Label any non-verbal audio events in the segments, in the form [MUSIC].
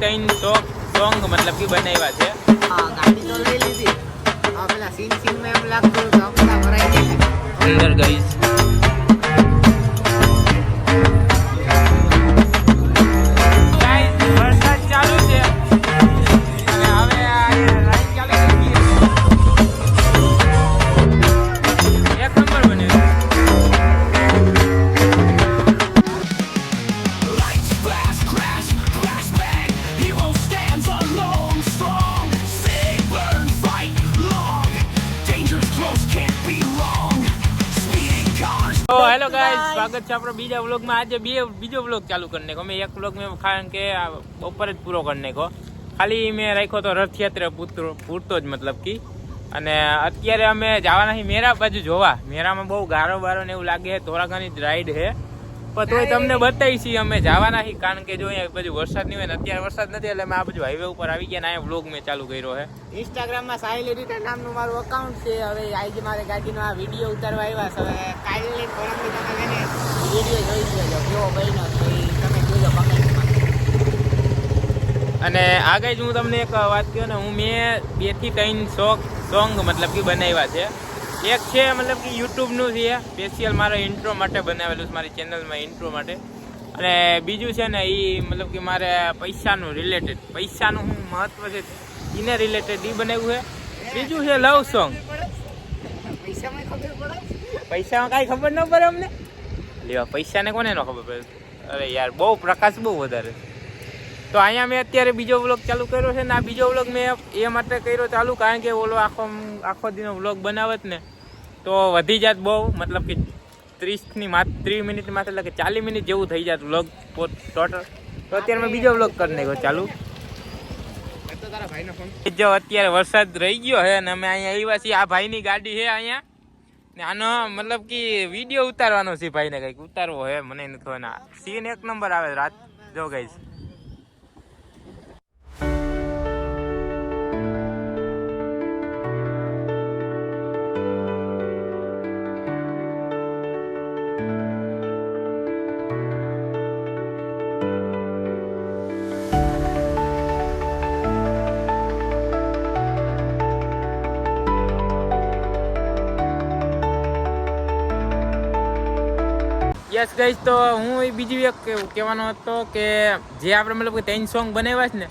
ત્રણ સોંગ મતલબ કે બનાવ્યા છે. હા ગાડી તો લઈ લીધી. હા પેલા સીન સીનમાં એમ લાગતું ભરાઈ ગયા અંદર ગઈશ સ્વાગત છે આપણો બીજા વ્લોગમાં. આજે બે બીજો વ્લોગ ચાલુ કરી નાખો. મેં એક વ્લોગ મેં કારણ કે બપોરે જ પૂરો કરી નાખો. ખાલી મેં રાખ્યો તો રથયાત્રા પૂરતો પૂરતો જ મતલબ કે. અને અત્યારે અમે જવાના છીએ મેરા બાજુ જોવા. મેરામાં બહુ ગારો બારો ને એવું લાગે છે. ઘણી જ રાઈડ છે. પણ તોય તમને બતાવી છીએ અમે જવાના છીએ કારણ કે જો અહીંયા બધું વરસાદ નહીં હોય ને અત્યારે વરસાદ નથી એટલે અમે આ બધું હાઈવે ઉપર આવી ગયા ને અહીંયા વ્લોગ મેં ચાલુ કર્યો છે. ઇન્સ્ટાગ્રામમાં સાહિલ એડિટર નામનું મારું અકાઉન્ટ છે હવે આજે મારે ગાડીનો આ વીડિયો ઉતારવા આવ્યા છે હવે કાલે પરમથી તમે છે વીડિયો જોઈ લેજો કેવો બન્યો તમે જોજો કમેન્ટમાં અને આગળ જ હું તમને એક વાત કહું ને હું મેં બેથી ત્રણ સોંગ સોંગ મતલબ કે બનાવ્યા છે. એક છે મતલબ કે યુટ્યુબનું છે. સ્પેશિયલ મારા ઇન્ટ્રો માટે બનાવેલું છે મારી ચેનલમાં ઇન્ટ્રો માટે. અને બીજું છે ને એ મતલબ કે મારે પૈસાનું રિલેટેડ પૈસાનું શું મહત્વ છે એને રિલેટેડ એ બનાવ્યું છે. બીજું છે લવ સોંગ પૈસામાં કાંઈ ખબર ન પડે અમને? લેવા પૈસાને કોને ન ખબર પડે? અરે યાર બહુ પ્રકાશ બહુ વધારે તો અહીંયા મેં અત્યારે બીજો વ્લોગ ચાલુ કર્યો છે ને આ બીજો વ્લોગ મેં એ માટે કર્યો ચાલુ, કારણ કે ઓલો આખો આખો દિનો વ્લોગ બનાવત ને, તો વધી જાત બહુ, મતલબ કે ત્રીસની માત્ર ત્રીસ મિનિટ માત્ર, એટલે કે ચાલીસ મિનિટ જેવું થઈ જાત વ્લોગ ટોટલ. તો અત્યારે મેં બીજો વ્લોગ કરી નાખ્યો ચાલુ. જો અત્યારે વરસાદ રહી ગયો છે અને અમે અહીંયા આવ્યા છીએ. આ ભાઈની ગાડી છે અહીંયા. ને આનો મતલબ કે વીડિયો ઉતારવાનો છે ભાઈને કંઈક. ઉતારવો હે મને નથી ખબર. ના, સીન એક નંબર આવે રાત, જો ગઈશ યસ ગઈશ તો હું બીજી એક કહેવું- કહેવાનો હતો કે જે આપણે મતલબ કે ત્રણ સોંગ બનાવ્યા છે ને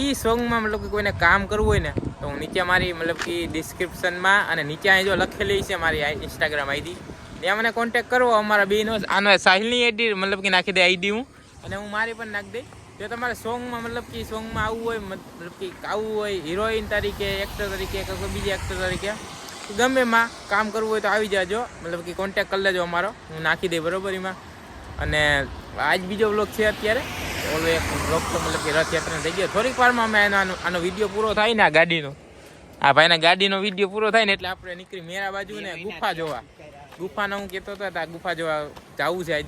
એ સોંગમાં મતલબ કે કોઈને કામ કરવું હોય ને, તો હું નીચે મારી મતલબ કે ડિસ્ક્રિપ્શનમાં અને નીચે અહીં જો લખેલી છે મારી ઇન્સ્ટાગ્રામ આઈડી ત્યાં મને કોન્ટેક્ટ કરવો અમારા બેનો આનો સાહિલની આઈડી મતલબ કે નાખી દે આઈડી હું, અને હું મારી પણ નાખી દઈ જો તમારે સોંગમાં મતલબ કે સોંગમાં આવવું હોય, મતલબ કે આવવું હોય હિરોઈન તરીકે એક્ટર તરીકે, કે કોઈ બીજા એક્ટર તરીકે ગમે એમાં કામ કરવું હોય તો આવી જાજો. મતલબ કે કોન્ટેક કરી લેજો અમારો. હું નાખી દઈ બરોબર એમાં અને આજ બીજો વ્લોગ છે અત્યારે. ઓલો એક વ્લોગ તો મતલબ કે રથયાત્રા થઈ ગયો. થોડીક વારમાં અમે એનો આનો વીડિયો પૂરો થાય ને આ ગાડીનો. આ ભાઈના ગાડીનો વીડિયો પૂરો થાય ને એટલે આપણે નીકળી મેરા બાજુ ને ગુફા જોવા. ગુફાનો હું કહેતો હતો આ ગુફા જોવા જવું છે આજ.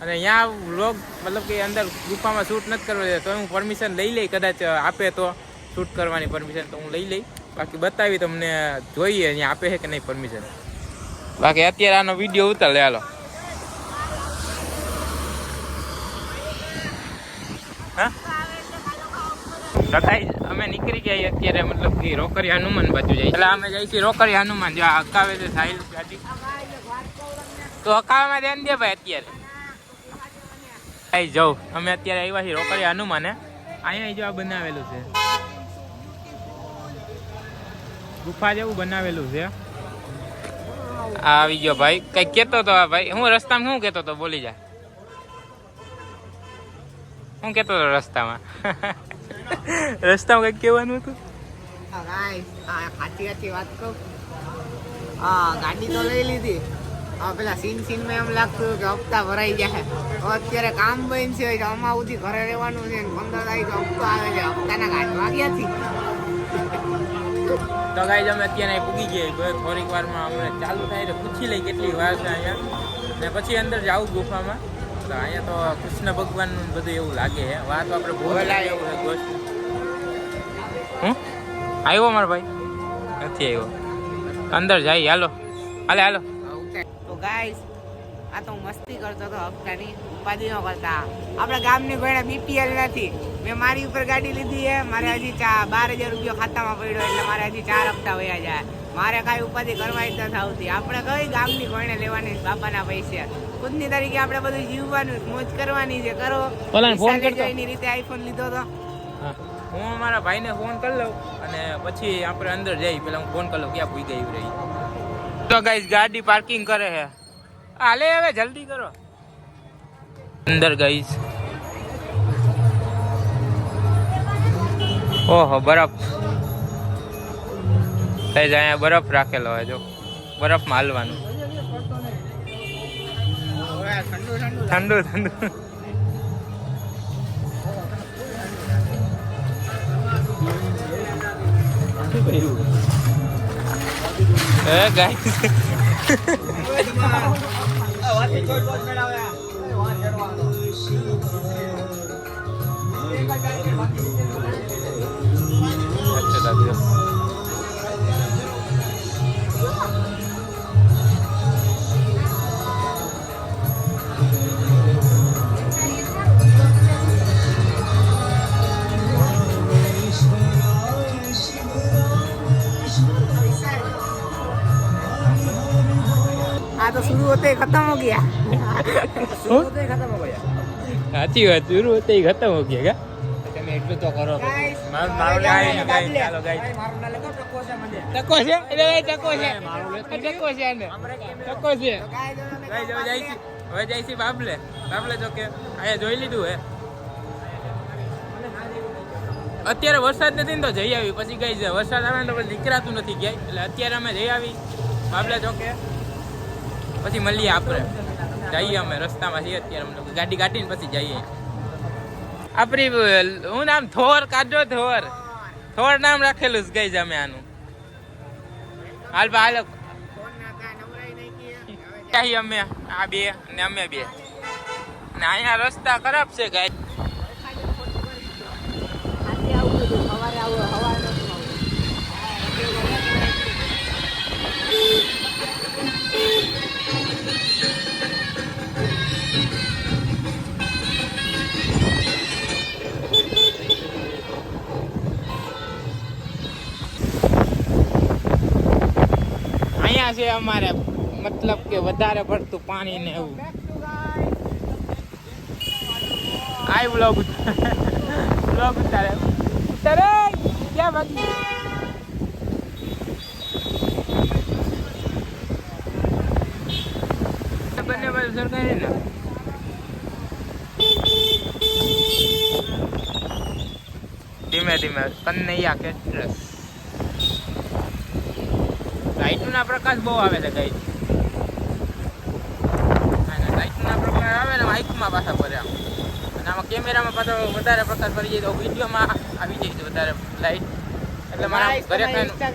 અને અહીંયા વ્લોગ મતલબ કે અંદર ગુફામાં શૂટ નથી કરવા તો હું પરમિશન લઈ લઈ કદાચ આપે તો શૂટ કરવાની પરમિશન તો હું લઈ લઈ. બાકી બતાવી તમને જોઈએ અહીંયા આપે છે કે નહીં પરમિશન બાકી અત્યારે આનો વીડિયો ઉતારે હાલો. હા? અમે નીકળી ગયા અત્યારે મતલબ કે રોકરી હનુમાન બાજુ જાય એટલે અમે જઈએ છીએ રોકરી હનુમાન જો અકાવે છે સાહિલ ગાડી. તો અકાવામાં ધ્યાન દે ભાઈ અત્યારે. આઈ જાઉં અમે અત્યારે આવ્યા છીએ રોકરી હનુમાને. અહીંયા જો આ બનાવેલું છે. ગુફા જેવું બનાવેલું છે. આવી ગયો ભાઈ. કઈ કેતો તો આ ભાઈ. હું રસ્તામાં શું કેતો તો? બોલી જા. હું કેતો તો રસ્તામાં? [LAUGHS] રસ્તામાં કઈ કહેવાનું હતું? સાચી સાચી વાત કહું. હા ગાડી તો લઈ લીધી. હા પેલા સીન સીનમાં એમ લાગતું કે હપ્તા ભરાઈ ગયા અત્યારે કામ છે અમા સુધી ઘરે રહેવાનું છે પંદર તારીખ હપ્તો આવે છે. હપ્તાના કાઢવા ક્યાંથી તો ગાઈ અમે અત્યારે પૂગી ગયા ગયો થોડીક વારમાં અમને ચાલુ થાય એટલે પૂછી લઈ કેટલી વાર છે અહીંયા. ને પછી અંદર જાવું ગુફામાં. તો અહીંયા તો કૃષ્ણ ભગવાનનું બધું એવું લાગે છે. વાત આપણે ભોગલા એવું છે હું? આવ્યો મારો ભાઈ? નથી આવ્યો. અંદર જાય હાલો. હાલે હાલો. તો ગાઈસ આ તો હું મસ્તી કરતો હતો હપ્તાની ઉપાધિ ન કરતા આપણા ગામની કોઈને બીપીએલ નથી. મેં મારી ઉપર ગાડી લીધી છે મારે હજી ચા બાર હજાર રૂપિયા ખાતામાં પડ્યો એટલે મારે હજી ચાર હપ્તા વયા જાય. મારે કાંઈ ઉપાધિ કરવાની નથી આવતી. આપણે કઈ ગામની કોઈને લેવાની બાપાના પૈસે. ખુદની તરીકે આપણે બધું જીવવાનું મોજ કરવાની છે. કરો. એની રીતે આઈફોન લીધો તો. હું. મારા ભાઈને ફોન કરી લઉં અને પછી આપણે અંદર જઈ. પેલા હું ફોન કરી લઉં ક્યાં પૂઈ ગયું રહી. તો ગાઈસ ગાડી પાર્કિંગ કરે છે હાલે હવે, જલ્દી કરો. અંદર ગઈશ. ઓહો, બરફ. કઈ અહીંયા બરફ રાખેલો હોય, જો. બરફ માલવાનું ઠંડુ ઠંડુ. એ ગાઈસ? અચ્છા આ તો शुरू होते ही खत्म हो गया शुरू होते ही खत्म हो गया સાચી વાત શરૂ હોતે ઈ ખતમ હો ગયા કા તમે એટલું તો કરો મારું મારું ગાય ગાય ચાલો ગાય ટકો છે એટલે એ ટકો છે આ ટકો છે આને ટકો છે ગાય જો જાય છે હવે જાય છે બાબલે બાબલે જો કે અહીંયા જોઈ લીધું હે અત્યારે વરસાદ નથી ને તો જઈ આવી પછી ગઈ છે વરસાદ આવે ને તો પછી નીકળાતું નથી ક્યાંય એટલે અત્યારે અમે જઈ આવી બાબલે જો કે પછી મળીએ આપણે. જઈએ અમે, રસ્તામાં છીએ અત્યારે અમને ગાડી કાઢીને પછી જઈએ. આપણી, હું નામ થોર, કાઢો થોર. થોર નામ રાખેલું છે ગઈ અમે આનું. હાલ બા, હાલ. અમે, આ બે ને અમે બે. ને અહીંયા રસ્તા ખરાબ છે, ગાય. છે અમારે મતલબ કે વધારે પડતું પાણી ને એવું. આઈ બ્લોગ બ્લોગ ઉતારે. ઉતારે, ક્યાં બાકી બંને બાજુ સરકારી ને? ધીમે ધીમે કન્નૈયા કેટરસ. લાઇટના પ્રકાશ બહુ આવે છે અને લાઇટના પ્રકાશ આવે ને માઇકમાં પાછા આમ. અને આમાં કેમેરામાં પાછો વધારે પ્રકાશ ભરી જાય તો વિડીયોમાં આવી જાય છે વધારે લાઇટ એટલે મારા ઘરે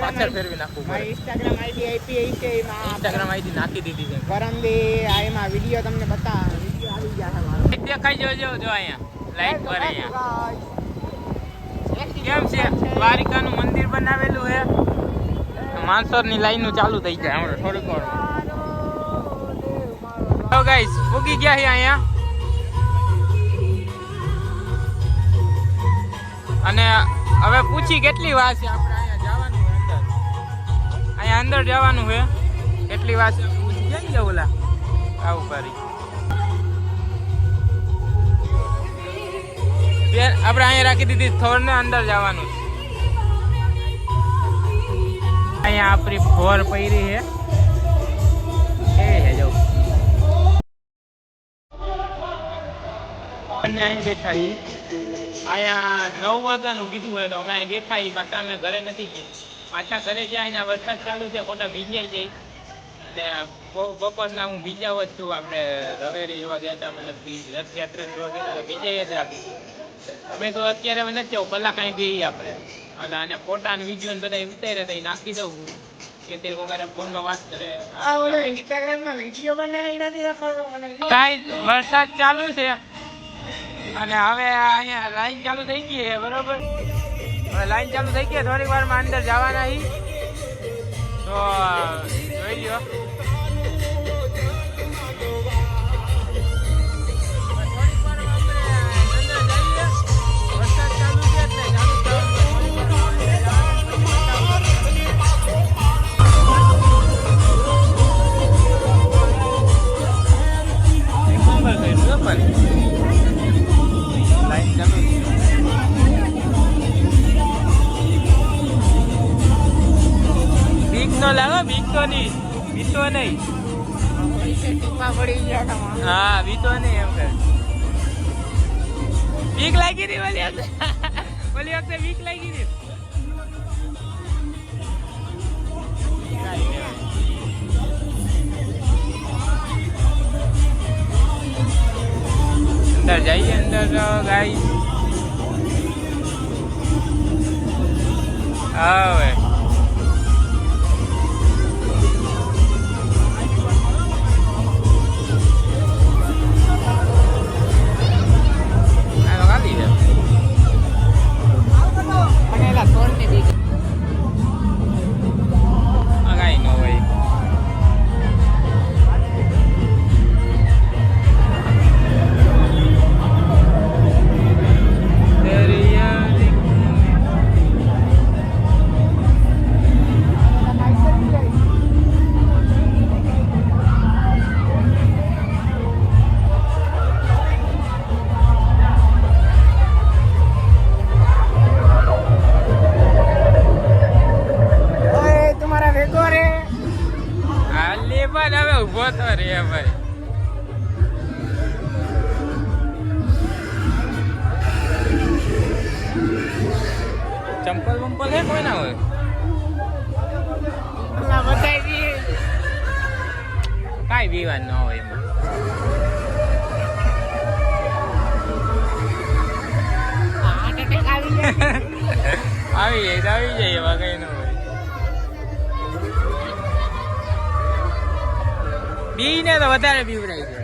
પાછળ ફેરવી નાખવું મારી ઇન્સ્ટાગ્રામ આઈડી આપી છે એમાં ઇન્સ્ટાગ્રામ આઈડી નાખી દીધી છે. પરમદી આ એમાં વીડિયો તમને બતા વીડિયો આવી ગયા છે મારો. લાઈટ દેખાઈ જજો જો અહીંયા. લાઈટ પર અહીંયા. કેમ છે? દ્વારિકાનું મંદિર બનાવેલું છે. માનસરની નું ચાલુ થઈ જાય. હમણાં થોડીક વાર. તો ગાઈસ ઉગી ગયા છે અહીંયા. અને હવે પૂછી કેટલી વાર છે આપણે અહીંયા જવાનું અંદર? અહીંયા અંદર જવાનું છે કેટલી વાર છે? પૂછી ગયા ને ઓલા. આવું કરી આપણે અહીંયા રાખી દીધી થોર ને અંદર જવાનું છે. અહીંયા આપણી ફોર પૈરી છે. એ જો. બેઠા અહીંયા નવ કીધું હોય તો અમે ઘરે નથી પાછા ઘરે જાય અહીંયા વરસાદ ચાલુ છે, ખોટા ભીંજાઈ જાય. ને બપોરના હું બીજા વસ્તુ આપણે રવેરી જોવા ગયા હતા મતલબ રથયાત્રા જોવા ગયા હતા બીજા અમે તો અત્યારે અમે નથી કલાક અહીં ગઈ આપણે. અને આને ફોટા ને વીડિયો ને બધા ઉતાર્યા તો નાખી દઉં કે તે વગર ફોનમાં વાત કરે. આ ઓલો ઇન્સ્ટાગ્રામમાં વીડિયો બનાવી નથી દેખાડો કાંઈ વરસાદ ચાલુ છે. અને હવે અહીંયા લાઈન ચાલુ થઈ ગઈ છે બરોબર? હવે લાઈન ચાલુ થઈ ગઈ થોડીક વારમાં અંદર જવાના છીએ તો જોઈ લ્યો. અંદર જઈએ અંદર ગાઈ હવે લેબન હવે ઊભો તો રે ભાઈ. ચંપલ બંપલ હે કોઈ ના હોય કાંઈ બીવાન ન હોય એમાં. આવી જાય. [LAUGHS] આવી જાય એવા કઈ ન હોય. બી ને તો વધારે બીવરાય છે.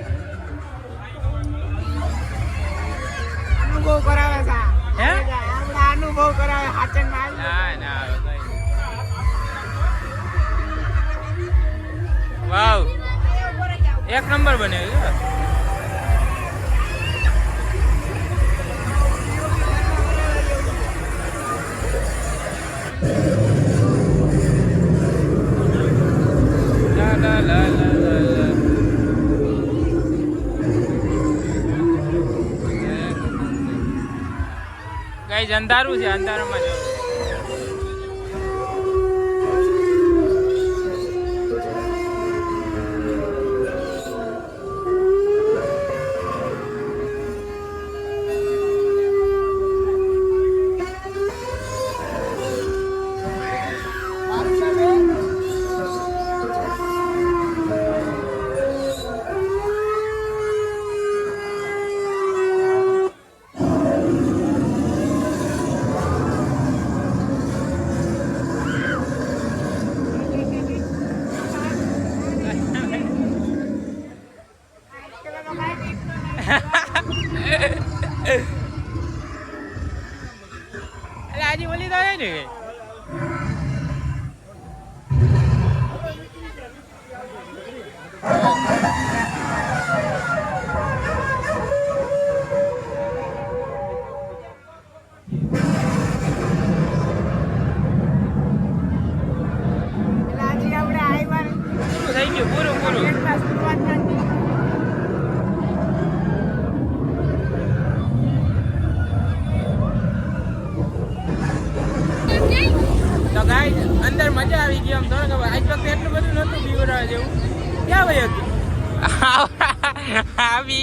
અનુભવ કરાવે સા હે? આપણા અનુભવ કરાવે હાચનમાં ના ના. વાવ. એક નંબર બને la la la લા. ગાઈઝ અંધારું છે અંધારામાં જવું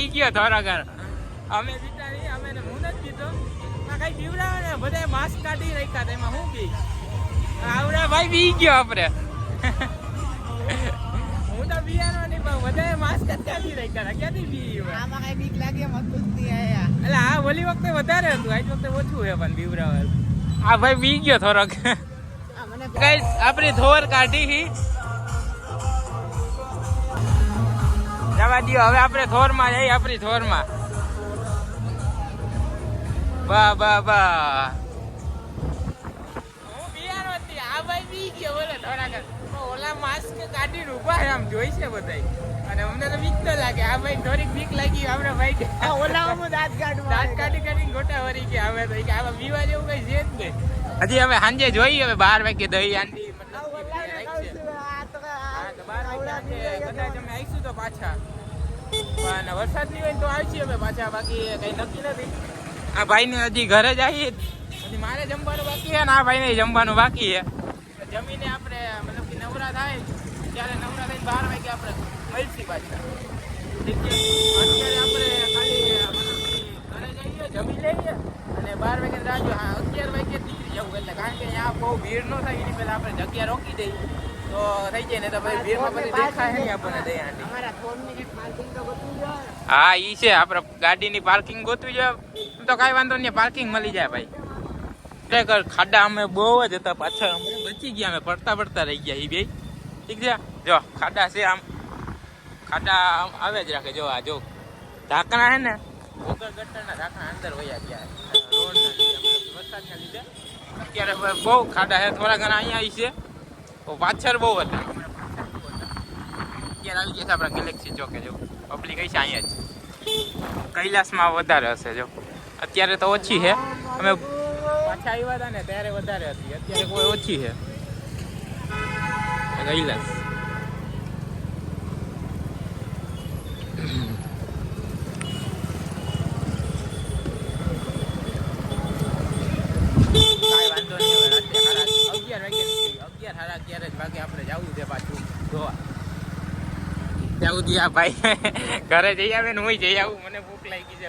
આવી ગયો થોડો ઘર અમે વિચારી અમે હું નથી જીતો કઈ બીવરાવે ને બધા માસ્ક કાઢી રાખ્યા એમાં હું બી આવડા ભાઈ બી ગયો આપણે. હું તો બિયાનો નહીં પણ બધાએ માસ્ક જ કાઢી રાખ્યા ક્યાંથી બી આમાં કઈ બીક લાગે જ નહીં આયા. એટલે આ ઓલી વખતે વધારે હતું આજ વખતે ઓછું હે પણ બીવરાવા આ ભાઈ બી ગયો થોડોક. કઈ આપણી ધોર કાઢી હી. જવા દ્યો. હવે આપણે થોરમાં જઈએ આપણી થોરમાં વાહ વાહ વાહ. ઓલા માસ્ક કાઢીને ઊભા આમ જોઈ છે અને અમને તો બીક તો લાગે. આ ભાઈ થોડીક બીક લાગી આપણે ભાઈ આ ઓલાઓમાં દાંત કાઢવા દાંત કાઢી કાઢીને ગોટા વળી ગયા. હવે તો કે આવા બીવા જેવું કઈ છે જ નહીં. હજી હવે સાંજે જોઈ હવે બાર વાગે દહીં આંડી મતલબ બાર વાગે કદાચ અમે આવીશું તો પાછા. પણ વરસાદ નહીં તો પાછા, બાકી કઈ નક્કી નથી. આ ભાઈને હજી ઘરે જ આવીએ. હજી મારે જમવાનું બાકી છે ને આ ભાઈને જમવાનું બાકી છે. જમીને આપણે મતલબ કે નવરા થાય, ત્યારે નવરા થઈને બાર વાગે આપણે મળશી પાછા. અત્યારે આપણે ખાલી ઘરે જઈએ, જમી લઈએ અને બાર વાગે રાહ જો અગિયાર વાગે નીકળી જવું એટલે કારણ કે અહીંયા બહુ ભીડ ન થાય, એની પહેલાં આપણે જગ્યા રોકી દઈએ. તો થઈ જાય ને તો ભાઈ ભીડમાં પછી દેખાય નહીં આપણને ગોતવું જોઈએ હા ઈ છે આપણે ગાડીની પાર્કિંગ ગોતવી જોઈએ તો કાંઈ વાંધો નહીં પાર્કિંગ મળી જાય ભાઈ. ખરેખર ખાડા અમે બહુ જ હતા પાછળ અમે બચી ગયા અમે પડતા પડતા રહી ગયા એ બે ઠીક છે? જો ખાડા છે આમ. ખાડા આમ આવે જ રાખે. જો આ જો. ઢાંકણા છે ને વગર ગટરના ઢાંકણા અંદર વયા ગયા. મતલબ વરસાદના લીધે. અત્યારે બહુ ખાડા છે થોડા ઘણા અહીંયા ઈ છે. પાછળ બહુ હતા. અત્યારે આવી ગયા છે આપણા ગેલેક્સી ચોકે જો પબ્લિક હશે અહીંયા જ. કૈલાસમાં વધારે હશે જો. અત્યારે તો ઓછી છે. અમે પાછા આવ્યા હતા ને, ત્યારે વધારે હતી. અત્યારે કોઈ ઓછી છે. કૈલાસ કાંઈ વાંધો નહીં હવે રાત્રે સાડા અગિયાર વાગે નીકળી અગિયાર સાડા અગિયાર જ વાગે આપણે જવું છે પાછું જોવા આ ભાઈ. [LAUGHS] ઘરે જઈ આવે ને હું જઈ આવું. મને ભૂખ લાગી છે.